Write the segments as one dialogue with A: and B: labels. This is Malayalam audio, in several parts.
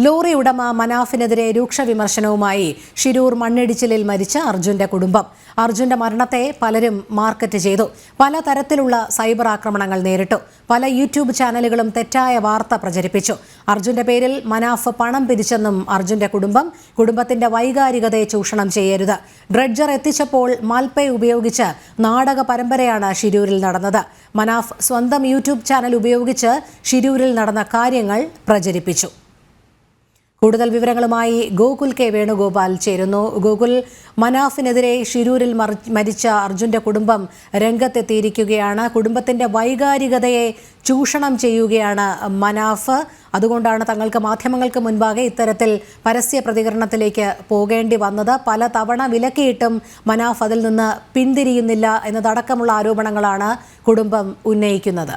A: ലോറി ഉടമ മനാഫിനെതിരെ രൂക്ഷ വിമർശനവുമായി ഷിരൂർ മണ്ണിടിച്ചിലിൽ മരിച്ച അർജുന്റെ കുടുംബം. അർജുന്റെ മരണത്തെ പലരും മാർക്കറ്റ് ചെയ്തു. പല തരത്തിലുള്ള സൈബർ ആക്രമണങ്ങൾ നേരിട്ടു. പല യൂട്യൂബ് ചാനലുകളും തെറ്റായ വാർത്ത പ്രചരിപ്പിച്ചു. അർജുന്റെ പേരിൽ മനാഫ് പണം പിരിച്ചെന്നും അർജുന്റെ കുടുംബം കുടുംബത്തിന്റെ വൈകാരികതയെ ചൂഷണം ചെയ്യരുത്. ഡ്രഡ്ജർ എത്തിച്ചപ്പോൾ മാൽപേ ഉപയോഗിച്ച് നാടക പരമ്പരയാണ് ഷിരൂരിൽ നടന്നത്. മനാഫ് സ്വന്തം യൂട്യൂബ് ചാനൽ ഉപയോഗിച്ച് ഷിരൂരിൽ നടന്ന കാര്യങ്ങൾ പ്രചരിപ്പിച്ചു. കൂടുതൽ വിവരങ്ങളുമായി ഗോകുൽ കെ വേണുഗോപാൽ ചേരുന്നു. ഗോകുൽ മനാഫിനെതിരെ ഷിരൂരിൽ മരിച്ച അർജുന്റെ കുടുംബം രംഗത്തെത്തിയിരിക്കുകയാണ്. കുടുംബത്തിന്റെ വൈകാരികതയെ ചൂഷണം ചെയ്യുകയാണ് മനാഫ്. അതുകൊണ്ടാണ് തങ്ങൾക്ക് മാധ്യമങ്ങൾക്ക് മുൻപാകെ ഇത്തരത്തിൽ പരസ്യ പ്രതികരണത്തിലേക്ക് പോകേണ്ടി വന്നത്. പല തവണ വിലക്കിയിട്ടും മനാഫ് അതിൽ നിന്ന് പിന്തിരിയുന്നില്ല എന്നതടക്കമുള്ള ആരോപണങ്ങളാണ് കുടുംബം ഉന്നയിക്കുന്നത്.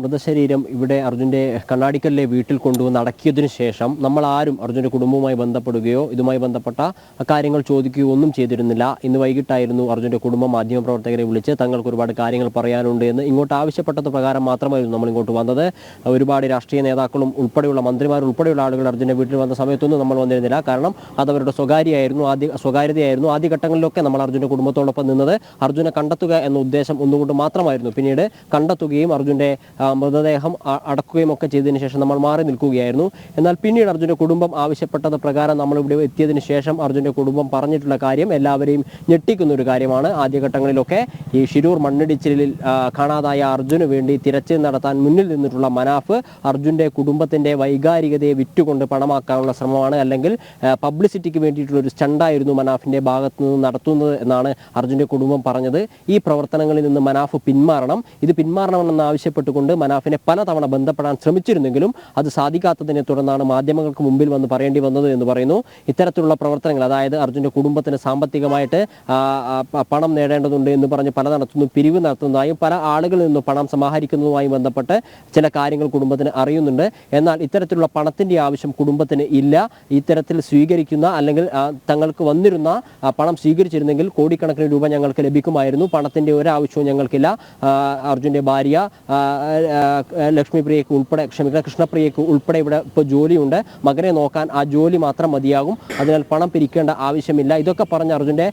B: മൃതശരീരം ഇവിടെ അർജുന്റെ കണ്ണാടിക്കല്ലെ വീട്ടിൽ കൊണ്ടുവന്ന് അടക്കിയതിനു ശേഷം നമ്മൾ ആരും അർജുന്റെ കുടുംബവുമായി ബന്ധപ്പെടുകയോ ഇതുമായി ബന്ധപ്പെട്ട കാര്യങ്ങൾ ചോദിക്കുകയോ ഒന്നും ചെയ്തിരുന്നില്ല. ഇന്ന് വൈകിട്ടായിരുന്നു അർജുന്റെ കുടുംബം മാധ്യമപ്രവർത്തകരെ വിളിച്ച് തങ്ങൾക്ക് ഒരുപാട് കാര്യങ്ങൾ പറയാനുണ്ട് എന്ന് ഇങ്ങോട്ട് ആവശ്യപ്പെട്ടത് പ്രകാരം മാത്രമായിരുന്നു നമ്മൾ ഇങ്ങോട്ട് വന്നത്. ഒരുപാട് രാഷ്ട്രീയ നേതാക്കളും ഉൾപ്പെടെയുള്ള മന്ത്രിമാർ ഉൾപ്പെടെയുള്ള ആളുകൾ അർജുന്റെ വീട്ടിൽ വന്ന സമയത്തൊന്നും നമ്മൾ വന്നിരുന്നില്ല. കാരണം അത് അവരുടെ സ്വകാര്യമായിരുന്നു ആദ്യ സ്വകാര്യതയായിരുന്നു. ആദ്യഘട്ടങ്ങളിലൊക്കെ നമ്മൾ അർജുന്റെ കുടുംബത്തോടൊപ്പം നിന്നത് അർജുനെ കണ്ടെത്തുക എന്ന ഉദ്ദേശം ഒന്നുകൊണ്ട് മാത്രമായിരുന്നു. പിന്നീട് കണ്ടെത്തുകയും അർജുന്റെ മൃതദേഹം അടക്കുകയും ഒക്കെ ചെയ്തതിനു ശേഷം നമ്മൾ മാറി നിൽക്കുകയായിരുന്നു. എന്നാൽ പിന്നീട് അർജുന്റെ കുടുംബം ആവശ്യപ്പെട്ടത് പ്രകാരം നമ്മൾ ഇവിടെ എത്തിയതിനു ശേഷം അർജുന്റെ കുടുംബം പറഞ്ഞിട്ടുള്ള കാര്യം എല്ലാവരെയും ഞെട്ടിക്കുന്ന ഒരു കാര്യമാണ്. ആദ്യഘട്ടങ്ങളിലൊക്കെ ഈ ശിരൂർ മണ്ണിടിച്ചിലിൽ കാണാതായ അർജുന് വേണ്ടി തിരച്ചിൽ നടത്താൻ മുന്നിൽ നിന്നിട്ടുള്ള മനാഫ് അർജുന്റെ കുടുംബത്തിന്റെ വൈകാരികതയെ വിറ്റുകൊണ്ട് പണമാക്കാനുള്ള ശ്രമമാണ്. അല്ലെങ്കിൽ പബ്ലിസിറ്റിക്ക് വേണ്ടിയിട്ടുള്ള ഒരു സ്റ്റണ്ടായിരുന്നു മനാഫിന്റെ ഭാഗത്തു നിന്ന് നടത്തുന്നത് എന്നാണ് അർജുന്റെ കുടുംബം പറഞ്ഞത്. ഈ പ്രവർത്തനങ്ങളിൽ നിന്ന് മനാഫ് പിന്മാറണം. ഇത് പിന്മാറണമെന്ന് ആവശ്യപ്പെട്ടുകൊണ്ട് മനാഫിനെ പലതവണ ബന്ധപ്പെടാൻ ശ്രമിച്ചിരുന്നെങ്കിലും അത് സാധിക്കാത്തതിനെ തുടർന്നാണ് മാധ്യമങ്ങൾക്ക് മുമ്പിൽ വന്ന് പറയേണ്ടി വന്നത് എന്ന് പറയുന്നു. ഇത്തരത്തിലുള്ള പ്രവർത്തനങ്ങൾ അതായത് അർജുന്റെ കുടുംബത്തിന് സാമ്പത്തികമായിട്ട് പണം നേടേണ്ടതുണ്ട് എന്ന് പറഞ്ഞ് പല നടത്തുന്നു പിരിവ് നടത്തുന്നതായും പല ആളുകളിൽ നിന്നും പണം സമാഹരിക്കുന്നതുമായും ബന്ധപ്പെട്ട് ചില കാര്യങ്ങൾ കുടുംബത്തിന് അറിയുന്നുണ്ട്. എന്നാൽ ഇത്തരത്തിലുള്ള പണത്തിന്റെ ആവശ്യം കുടുംബത്തിന് ഇല്ല. ഇത്തരത്തിൽ സ്വീകരിക്കുന്ന അല്ലെങ്കിൽ തങ്ങൾക്ക് വന്നിരുന്ന പണം സ്വീകരിച്ചിരുന്നെങ്കിൽ കോടിക്കണക്കിന് രൂപ ഞങ്ങൾക്ക് ലഭിക്കുമായിരുന്നു. പണത്തിന്റെ ഒരാവശ്യവും ഞങ്ങൾക്കില്ല. അർജുന്റെ ഭാര്യ ലക്ഷ്മിപ്രിയയ്ക്ക് ഉൾപ്പെടെ ക്ഷമിക്കണം കൃഷ്ണപ്രിയക്ക് ഉൾപ്പെടെ ഇവിടെ ഇപ്പോൾ ജോലിയുണ്ട്. മകനെ നോക്കാൻ ആ ജോലി മാത്രം മതിയാകും. അതിനാൽ പണം പിരിക്കേണ്ട ആവശ്യമില്ല. ഇതൊക്കെ പറഞ്ഞ് അർജുന്റെ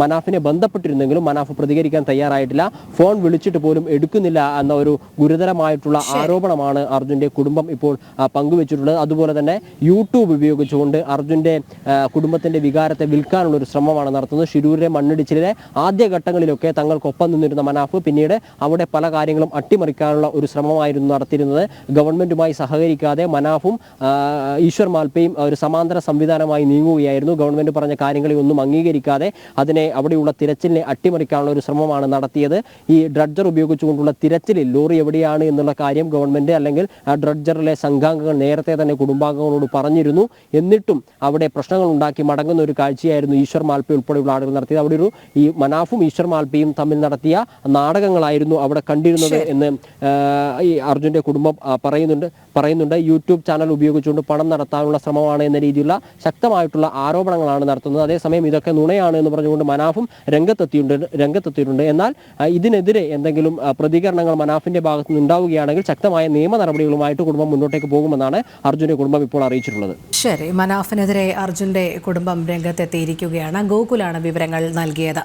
B: മനാഫിനെ ബന്ധപ്പെട്ടിരുന്നെങ്കിലും മനാഫ് പ്രതികരിക്കാൻ തയ്യാറായിട്ടില്ല. ഫോൺ വിളിച്ചിട്ട് പോലും എടുക്കുന്നില്ല എന്ന ഒരു ഗുരുതരമായിട്ടുള്ള ആരോപണമാണ് അർജുന്റെ കുടുംബം ഇപ്പോൾ പങ്കുവെച്ചിട്ടുള്ളത്. അതുപോലെ തന്നെ യൂട്യൂബ് ഉപയോഗിച്ചുകൊണ്ട് അർജുന്റെ കുടുംബത്തിന്റെ വികാരത്തെ വിൽക്കാനുള്ള ഒരു ശ്രമമാണ് നടത്തുന്നത്. ഷിരൂരിലെ മണ്ണിടിച്ചിലെ ആദ്യഘട്ടങ്ങളിലൊക്കെ തങ്ങൾക്കൊപ്പം നിന്നിരുന്ന മനാഫ് പിന്നീട് അവിടെ പല കാര്യങ്ങളും അട്ടിമറിക്കാനുള്ള ഒരു ശ്രമമായിരുന്നു നടത്തിയിരുന്നത്. ഗവൺമെന്റുമായി സഹകരിക്കാതെ മനാഫും ഈശ്വർ മാൽപ്പയും ഒരു സമാന്തര സംവിധാനമായി നീങ്ങുകയായിരുന്നു. ഗവൺമെന്റ് പറഞ്ഞ കാര്യങ്ങളെ ഒന്നും അംഗീകരിക്കാതെ അതിനെ അവിടെയുള്ള തിരച്ചിലിനെ അട്ടിമറിക്കാനുള്ള ഒരു ശ്രമമാണ് നടത്തിയത്. ഈ ഡ്രഡ്ജർ ഉപയോഗിച്ചുകൊണ്ടുള്ള തിരച്ചിലിൽ ലോറി എവിടെയാണ് എന്നുള്ള കാര്യം ഗവൺമെന്റ് അല്ലെങ്കിൽ ഡ്രഡ്ജറിലെ സംഘാംഗങ്ങൾ നേരത്തെ തന്നെ കുടുംബാംഗങ്ങളോട് പറഞ്ഞിരുന്നു. എന്നിട്ടും അവിടെ പ്രശ്നങ്ങൾ ഉണ്ടാക്കി മടങ്ങുന്ന ഒരു കാഴ്ചയായിരുന്നു ഈശ്വർ മാൽപ്പ ഉൾപ്പെടെയുള്ള ആളുകൾ നടത്തിയത്. അവിടെ ഒരു ഈ മനാഫും ഈശ്വർ മാൽപ്പയും തമ്മിൽ നടത്തിയ നാടകങ്ങളായിരുന്നു അവിടെ കണ്ടിരുന്നത് എന്ന് ഈ അർജുന്റെ കുടുംബം പറയുന്നുണ്ട് പറയുന്നുണ്ട് യൂട്യൂബ് ചാനൽ ഉപയോഗിച്ചുകൊണ്ട് പണം നടത്താനുള്ള ശ്രമമാണ് എന്ന രീതിയിലുള്ള ശക്തമായിട്ടുള്ള ആരോപണങ്ങളാണ് നടത്തുന്നത്. അതേസമയം ഇതൊക്കെ നുണയാണ് എന്ന് പറഞ്ഞുകൊണ്ട് മനാഫും രംഗത്തെത്തിയിട്ടുണ്ട് രംഗത്തെത്തിയിട്ടുണ്ട്. എന്നാൽ ഇതിനെതിരെ എന്തെങ്കിലും പ്രതികരണങ്ങൾ മനാഫിന്റെ ഭാഗത്തു നിന്ന് ഉണ്ടാവുകയാണെങ്കിൽ ശക്തമായ നിയമ നടപടികളുമായിട്ട് കുടുംബം മുന്നോട്ടേക്ക് പോകുമെന്നാണ് അർജുന്റെ കുടുംബം ഇപ്പോൾ അറിയിച്ചിട്ടുള്ളത്.
A: ശരി മനാഫിനെതിരെ അർജുന്റെ കുടുംബം രംഗത്തെത്തിയിരിക്കുകയാണ്. ഗോകുലാണ് വിവരങ്ങൾ നൽകിയത്.